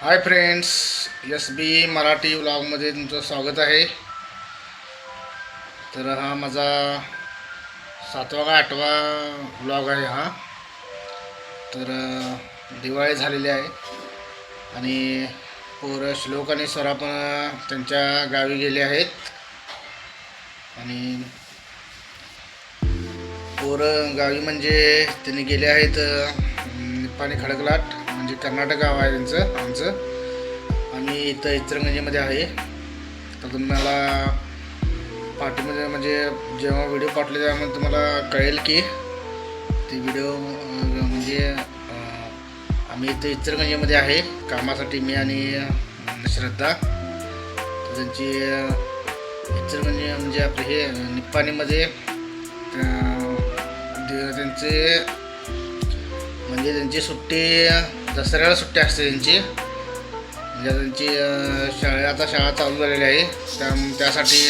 Hi friends S B Marathi व्लॉगमध्ये तुमचं स्वागत आहे. तर हा माझा सातवा का आठवा व्लॉग आहे हा. तर दिवाळी झालेली आहे. आणि पोरं श्लोक आणि स्वरा पण त्यांच्या गावी गेले आहेत. आणि पोरं गावी म्हणजे त्यांनी गेले आहेत पाणी खडकलाट. म्हणजे कर्नाटक गाव आहे त्यांचं आमचं. आम्ही इथं इचरंगंजीमध्ये आहे. तर तुम्हाला पाठीमध्ये म्हणजे जेव्हा व्हिडिओ पाठले तेव्हा तुम्हाला कळेल की ते व्हिडिओ म्हणजे आम्ही इथं इचरगंजीमध्ये आहे. कामासाठी मी आणि श्रद्धा. तर त्यांची अं, म्हणजे आपले हे निप्पाणीमध्ये त्यांचे म्हणजे त्यांची सुट्टी दसऱ्याला सुट्टी असते त्यांची. म्हणजे त्यांची शाळे शाळा आता शाळा चालू झालेली आहे. त्या त्यासाठी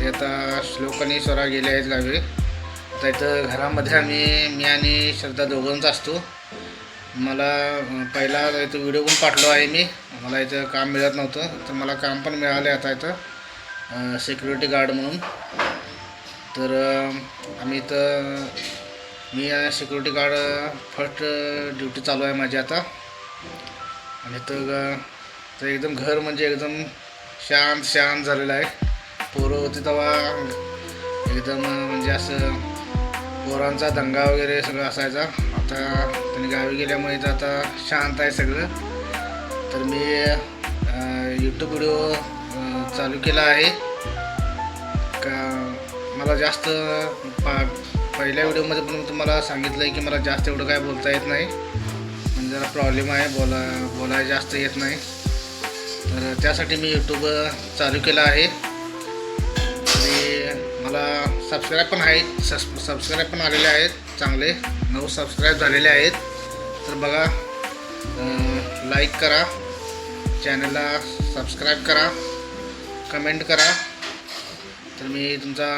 ते आता श्लोक स्वरा गेले आहेत गावी. आता इथं घरामध्ये आम्ही मी आणि श्रद्धा दोघंच असतो. मला पहिला इथं व्हिडिओ पण पाठलो आहे मी. मला इथं काम मिळत नव्हतं. तर मला काम पण मिळालं आता इथं सिक्युरिटी गार्ड म्हणून. तर आम्ही इथं मी सिक्युरिटी गार्ड फर्स्ट ड्युटी चालू आहे माझी आता. आणि तर uh, तर एकदम घर म्हणजे एकदम शांत शांत झालेलं आहे. पोरं होती तेव्हा एकदम uh, म्हणजे असं पोरांचा दंगा वगैरे सगळं असायचा. आता त्यांनी गावी गेल्यामुळे तर आता शांत आहे सगळं. तर मी uh, यूट्यूब व्हिडिओ चालू केला आहे. का मला जास्त पा पहिल्या व्हिडिओमध्ये पण मी तुम्हाला सांगितलं आहे की मला जास्त एवढं काय बोलता येत नाही. म्हणजे जरा प्रॉब्लेम आहे बोला बोलायला जास्त येत नाही. तर त्यासाठी मी यूट्यूब चालू केला आहे. आणि मला सबस्क्राईब पण आहेत सस सबस्क्राईब पण आलेले आहेत चांगले. नऊ सबस्क्राईब झालेले आहेत. तर बघा लाईक करा. चॅनलला सबस्क्राईब करा. कमेंट करा. तर मी तुमचा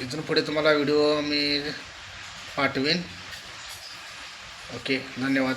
इथून पुढे तुम्हाला व्हिडिओ मी पाठवेन. ओके धन्यवाद.